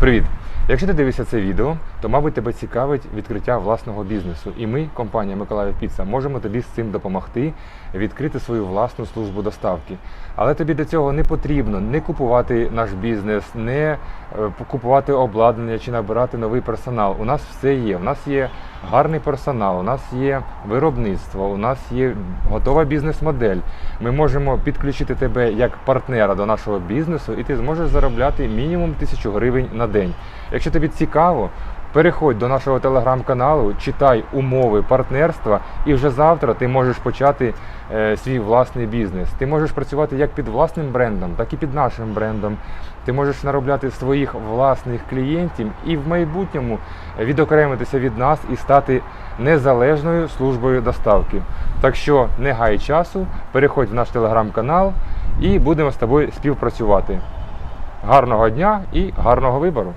Привіт! Якщо ти дивишся це відео, то, мабуть, тебе цікавить відкриття власного бізнесу. І ми, компанія Миколаїв Піца, можемо тобі з цим допомогти відкрити свою власну службу доставки. Але тобі для цього не потрібно не купувати наш бізнес, не купувати обладнання чи набирати новий персонал. У нас все є. У нас є гарний персонал, у нас є виробництво, у нас є готова бізнес-модель. Ми можемо підключити тебе як партнера до нашого бізнесу, і ти зможеш заробляти мінімум тисячу гривень на день. Якщо тобі цікаво, переходь до нашого телеграм-каналу, читай умови партнерства, і вже завтра ти можеш почати е, свій власний бізнес. Ти можеш працювати як під власним брендом, так і під нашим брендом. Ти можеш наробляти своїх власних клієнтів і в майбутньому відокремитися від нас і стати незалежною службою доставки. Так що не гай часу, переходь в наш телеграм-канал і будемо з тобою співпрацювати. Гарного дня і гарного вибору!